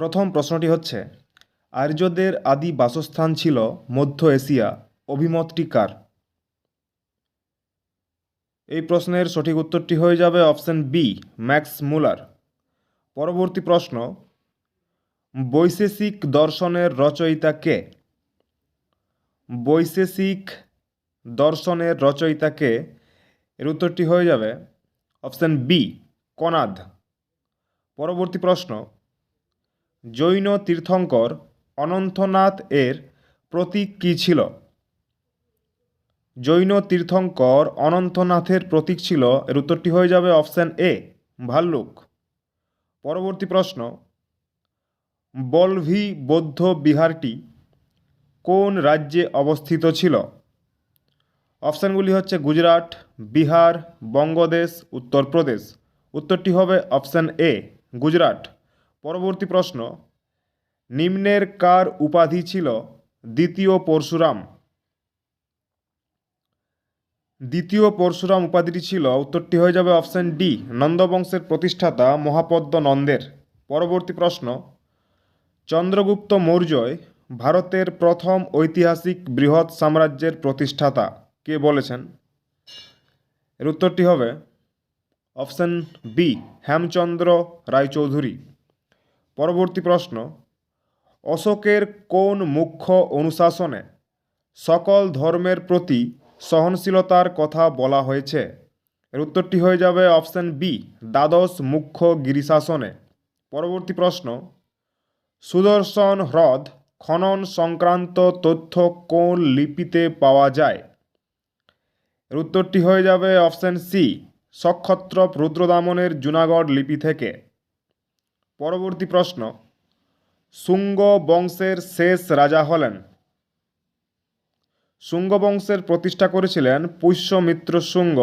প্রথম প্রশ্নটি হচ্ছে, আর্যদের আদি বাসস্থান ছিল মধ্য এশিয়া, অভিমতটি কার? এই প্রশ্নের সঠিক উত্তরটি হয়ে যাবে অপশন বি ম্যাক্স মুলার। পরবর্তী প্রশ্ন, বৈশেষিক দর্শনের রচয়িতা কে? বৈশেষিক দর্শনের রচয়িতা কে? এর উত্তরটি হয়ে যাবে অপশন বি কনাদ। পরবর্তী প্রশ্ন জৈন তীর্থঙ্কর অনন্তনাথ এর প্রতীক কী ছিল? জৈন তীর্থঙ্কর অনন্তনাথের প্রতীক ছিল এর উত্তরটি হয়ে যাবে অপশান এ, ভাল্লুক। পরবর্তী প্রশ্ন, বলভি বৌদ্ধ বিহারটি কোন রাজ্যে অবস্থিত ছিল? অপশানগুলি হচ্ছে গুজরাট, বিহার, বঙ্গদেশ, উত্তরপ্রদেশ। উত্তরটি হবে অপশান এ, গুজরাট। পরবর্তী প্রশ্ন, নিম্নের কার উপাধি ছিল দ্বিতীয় পরশুরাম? দ্বিতীয় পরশুরাম উপাধিটি ছিল, উত্তরটি হয়ে যাবে অপশান ডি, নন্দবংশের প্রতিষ্ঠাতা মহাপদ্ম নন্দের। পরবর্তী প্রশ্ন, চন্দ্রগুপ্ত মৌর্যই ভারতের প্রথম ঐতিহাসিক বৃহৎ সাম্রাজ্যের প্রতিষ্ঠাতা। কে বলেছেন? এর উত্তরটি হবে অপশান বি, হেমচন্দ্র রায়চৌধুরী। পরবর্তী প্রশ্ন, অশোকের কোন মুখ্য অনুশাসনে সকল ধর্মের প্রতি সহনশীলতার কথা বলা হয়েছে? এর উত্তরটি হয়ে যাবে অপশান বি, দ্বাদশ মুখ্য গিরিশাসনে। পরবর্তী প্রশ্ন, সুদর্শন হ্রদ খনন সংক্রান্ত তথ্য কোন লিপিতে পাওয়া যায়? এর উত্তরটি হয়ে যাবে অপশান সি সক্ষত্র রুদ্রদামনের জুনাগড় লিপি থেকে। পরবর্তী প্রশ্ন, শুঙ্গ বংশের শেষ রাজা হলেন। শুঙ্গ বংশের প্রতিষ্ঠা করেছিলেন পুষ্যমিত্র শুঙ্গ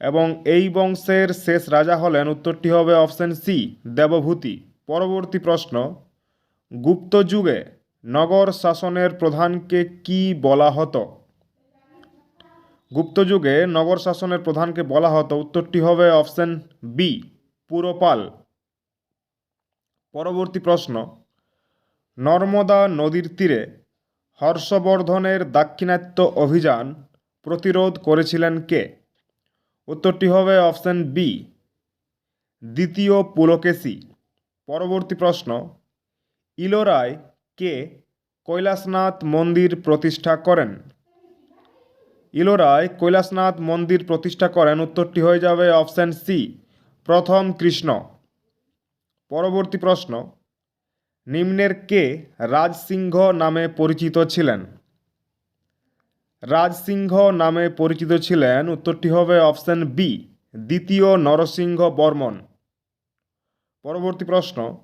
এবং এই বংশের শেষ রাজা হলেন, উত্তরটি হবে অপশান সি, দেবভূতি। পরবর্তী প্রশ্ন, গুপ্ত যুগে নগর শাসনের প্রধানকে কি বলা হতো? গুপ্ত যুগে নগর শাসনের প্রধানকে বলা হতো, উত্তরটি হবে অপশান বি, পুরপাল। পরবর্তী প্রশ্ন, নর্মদা নদীর তীরে হর্ষবর্ধনের দাক্ষিণাত্য অভিযান প্রতিরোধ করেছিলেন কে? উত্তরটি হবে অপশান বি দ্বিতীয় পুলকেশী। পরবর্তী প্রশ্ন, ইলোরায় কে কৈলাসনাথ মন্দির প্রতিষ্ঠা করেন? ইলোরায় কৈলাসনাথ মন্দির প্রতিষ্ঠা করেন, উত্তরটি হয়ে যাবে অপশান সি প্রথম কৃষ্ণ। পরবর্তী প্রশ্ন, নিম্নের কে রাজসিংহ নামে পরিচিত ছিলেন? রাজসিংহ নামে পরিচিত ছিলেন, উত্তরটি হবে অপশান বি দ্বিতীয় নরসিংহ বর্মন। পরবর্তী প্রশ্ন,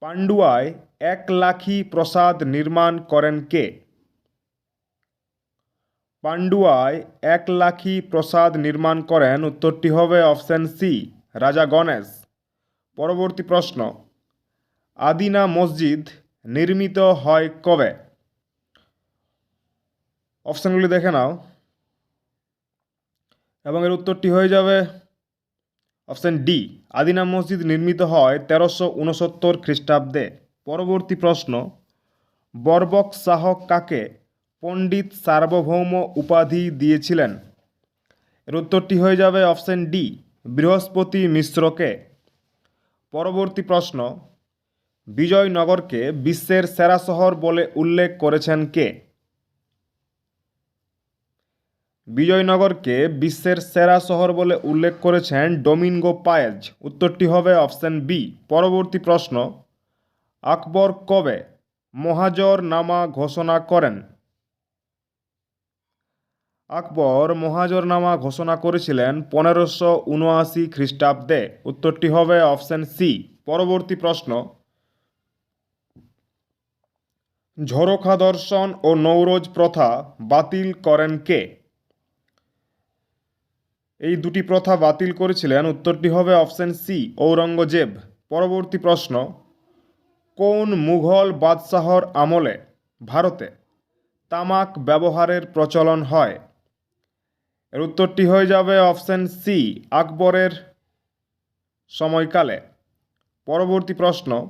পান্ডুয়ায় এক লাখি প্রসাদ নির্মাণ করেন কে? পান্ডুয়ায় এক লাখি প্রসাদ নির্মাণ করেন, উত্তরটি হবে অপশান সি রাজা গণেশ। পরবর্তী প্রশ্ন, আদিনা মসজিদ নির্মিত হয় কবে? অপশানগুলি দেখে নাও। এবং এর উত্তরটি হয়ে যাবে অপশান ডি, আদিনা মসজিদ নির্মিত হয় তেরোশো উনসত্তর খ্রিস্টাব্দে। পরবর্তী প্রশ্ন, বরবক শাহ কাকে পণ্ডিত সার্বভৌম উপাধি দিয়েছিলেন? এর উত্তরটি হয়ে যাবে অপশান ডি, বৃহস্পতি মিশ্রকে। পরবর্তী প্রশ্ন, বিজয়নগরকে বিশ্বের সেরা শহর বলে উল্লেখ করেছেন কে? বিজয়নগরকে বিশ্বের সেরা শহর বলে উল্লেখ করেছেন ডোমিনগো পায়েজ। উত্তরটি হবে অপশান বি। পরবর্তী প্রশ্ন, আকবর কবে মহাজর নামা ঘোষণা করেন? আকবর মহাজরনামা ঘোষণা করেছিলেন পনেরোশো উনআশি খ্রিস্টাব্দে। উত্তরটি হবে অপশান সি। পরবর্তী প্রশ্ন। ঝরোখা দর্শন ও নৌরোজ প্রথা বাতিল করেন কে? এই দুটি প্রথা বাতিল করেছিলেন, উত্তরটি হবে অপশান সি, ঔরঙ্গজেব। পরবর্তী প্রশ্ন। কোন মুঘল বাদশাহর আমলে ভারতে তামাক ব্যবহারের প্রচলন হয়? এর উত্তরটি হয়ে যাবে অপশান সি আকবরের সময়কালে। পরবর্তী প্রশ্ন,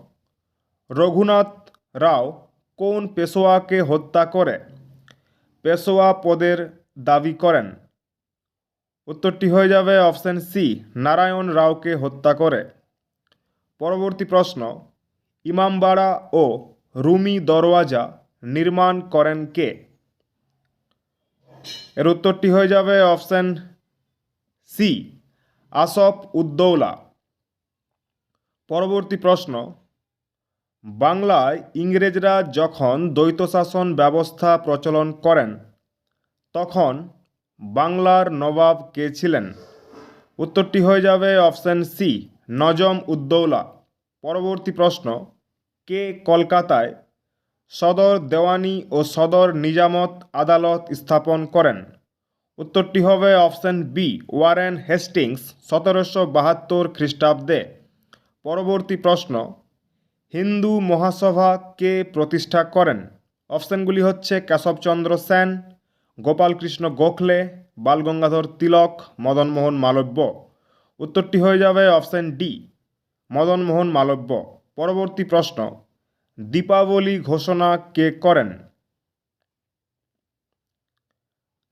রঘুনাথ রাও কোন পেশোয়াকে হত্যা করে? পেশোয়া পদের দাবি করেন। উত্তরটি হয়ে যাবে অপশন সি নারায়ণ রাওকে হত্যা করে। পরবর্তী প্রশ্ন, ইমামবাড়া ও রুমি দরওয়াজা নির্মাণ করেন কে? এর উত্তরটি হয়ে যাবে অপশন সি, আসফ উদ্দৌলা পরবর্তী প্রশ্ন, বাংলায় ইংরেজরা যখন দ্বৈত শাসন ব্যবস্থা প্রচলন করেন, তখন বাংলার নবাব কে ছিলেন? উত্তরটি হয়ে যাবে অপশন সি, নজম উদ্দৌলা পরবর্তী প্রশ্ন, কে কলকাতায় সদর দেওয়ানি ও সদর নিজামত আদালত স্থাপন করেন। উত্তরটি হবে অপশন বি, ওয়ারেন হেস্টিংস, সতেরোশো বাহাত্তর খ্রিস্টাব্দে। পরবর্তী প্রশ্ন, হিন্দু মহাসভা কে প্রতিষ্ঠা করেন? অপশনগুলি হচ্ছে কেশবচন্দ্র সেন, গোপালকৃষ্ণ গোখলে, বালগঙ্গাধর তিলক, মদনমোহন মালব্য। উত্তরটি হয়ে যাবে অপশন ডি, মদনমোহন মালব্য। পরবর্তী প্রশ্ন দীপাবলি ঘোষণা কে করেন?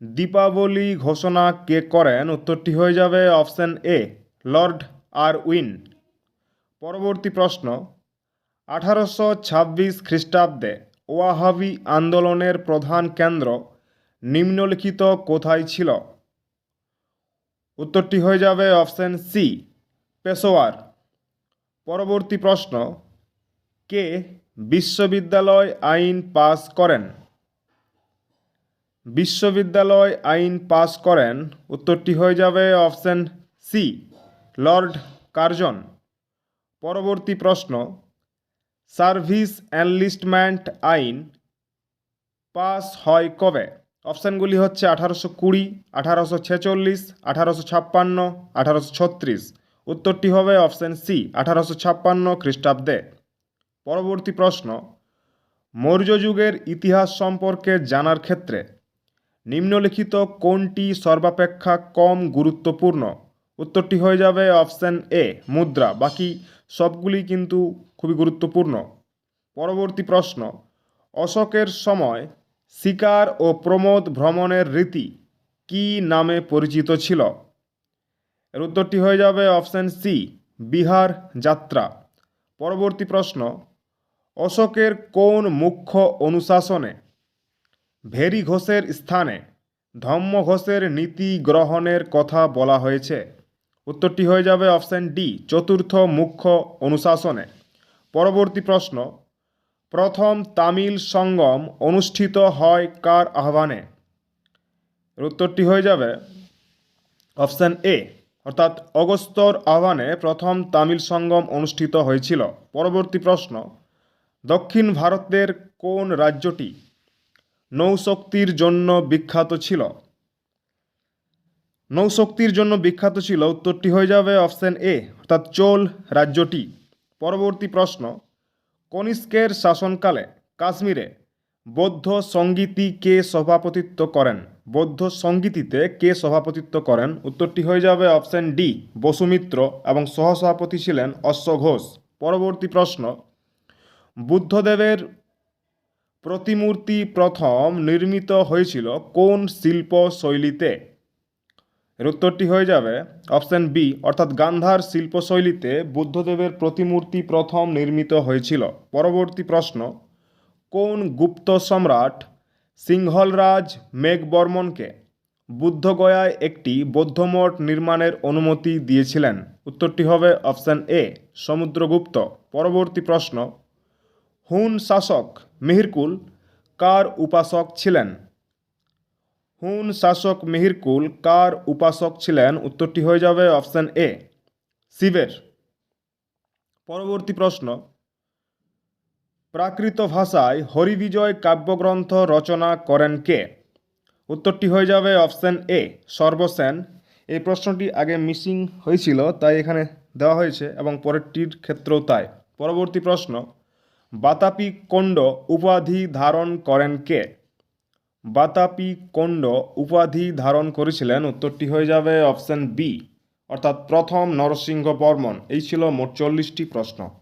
দীপাবলি ঘোষণা কে করেন? উত্তরটি হয়ে যাবে option A, Lord Irwin. পরবর্তী প্রশ্ন, আঠারোশো ছাব্বিশ খ্রিস্টাব্দে ওয়াহাবি আন্দোলনের প্রধান কেন্দ্র নিম্নলিখিত কোথায় ছিল? উত্তরটি হয়ে যাবে অপশন সি, পেশোয়ার। পরবর্তী প্রশ্ন, কে বিশ্ববিদ্যালয় আইন পাস করেন। বিশ্ববিদ্যালয় আইন পাস করেন, উত্তরটি হয়ে যাবে অপশন সি লর্ড কার্জন। পরবর্তী প্রশ্ন, সার্ভিস এনলিস্টমেন্ট আইন পাস হয় কবে? অপশানগুলি হচ্ছে আঠারোশো কুড়ি, আঠারোশো ছেচল্লিশ, আঠারোশো ছাপ্পান্ন, আঠারোশো ছত্রিশ। উত্তরটি হবে অপশান সি আঠারোশো ছাপ্পান্ন খ্রিস্টাব্দে। পরবর্তী প্রশ্ন মৌর্য যুগের ইতিহাস সম্পর্কে জানার ক্ষেত্রে নিম্নলিখিত কোনটি সর্বাপেক্ষা কম গুরুত্বপূর্ণ? উত্তরটি হয়ে যাবে অপশান এ, মুদ্রা। বাকি সবগুলি কিন্তু খুবই গুরুত্বপূর্ণ। পরবর্তী প্রশ্ন, অশোকের সময় শিকার ও প্রমোদ ভ্রমণের রীতি কী নামে পরিচিত ছিল? এর উত্তরটি হয়ে যাবে অপশান সি, বিহার যাত্রা। পরবর্তী প্রশ্ন অশোকের কোন মুখ্য অনুশাসনে? ভেরি ঘোষের স্থানে, ধম্ম ঘোষের নীতি গ্রহণের কথা বলা হয়েছে। উত্তরটি হয়ে যাবে অপশান ডি, চতুর্থ মুখ্য অনুশাসনে। পরবর্তী প্রশ্ন, প্রথম তামিল সঙ্গম অনুষ্ঠিত হয় কার আহ্বানে? উত্তরটি হয়ে যাবে অপশান এ, অর্থাৎ অগস্তর আহ্বানে প্রথম তামিল সঙ্গম অনুষ্ঠিত হয়েছিল। পরবর্তী প্রশ্ন দক্ষিণ ভারতের কোন রাজ্যটি নৌশক্তির জন্য বিখ্যাত ছিল? নৌশক্তির জন্য বিখ্যাত ছিল উত্তরটি হয়ে যাবে অপশান এ, অর্থাৎ চোল রাজ্যটি। পরবর্তী প্রশ্ন, কনিষ্কের শাসনকালে কাশ্মীরে বৌদ্ধ সঙ্গীতি কে সভাপতিত্ব করেন? বৌদ্ধ সঙ্গীতিতে কে সভাপতিত্ব করেন? উত্তরটি হয়ে যাবে অপশান ডি, বসুমিত্র এবং সহসভাপতি ছিলেন অশ্ব ঘোষ। পরবর্তী প্রশ্ন বুদ্ধদেবের প্রতিমূর্তি প্রথম নির্মিত হয়েছিল কোন শিল্প শৈলীতে এর উত্তরটি হয়ে যাবে অপশান বি, অর্থাৎ গান্ধার শিল্পশৈলীতে বুদ্ধদেবের প্রতিমূর্তি প্রথম নির্মিত হয়েছিল। পরবর্তী প্রশ্ন, কোন গুপ্ত সম্রাট সিংহলরাজ মেঘবর্মনকে বুদ্ধগয়ায় একটি বৌদ্ধমঠ নির্মাণের অনুমতি দিয়েছিলেন? উত্তরটি হবে অপশান এ, সমুদ্রগুপ্ত। পরবর্তী প্রশ্ন হুন শাসক মিহিরকুল কার উপাসক ছিলেন? হুন শাসক মিহিরকুল কার উপাসক ছিলেন? উত্তরটি হয়ে যাবে অপশান এ, শিবের। পরবর্তী প্রশ্ন, প্রাকৃত ভাষায় হরিবিজয় কাব্যগ্রন্থ রচনা করেন কে? উত্তরটি হয়ে যাবে অপশান এ, সর্বসেন। এই প্রশ্নটি আগে মিসিং হয়েছিল, তাই এখানে দেওয়া হয়েছে এবং পরেরটির ক্ষেত্রেও তাই। পরবর্তী প্রশ্ন বাতাপি কণ্ড উপাধি ধারণ করেন কে? বাতাপি কণ্ড উপাধি ধারণ করেছিলেন, উত্তরটি হয়ে যাবে অপশান বি, অর্থাৎ প্রথম নরসিংহ বর্মন। এই ছিল মোট চল্লিশটি প্রশ্ন।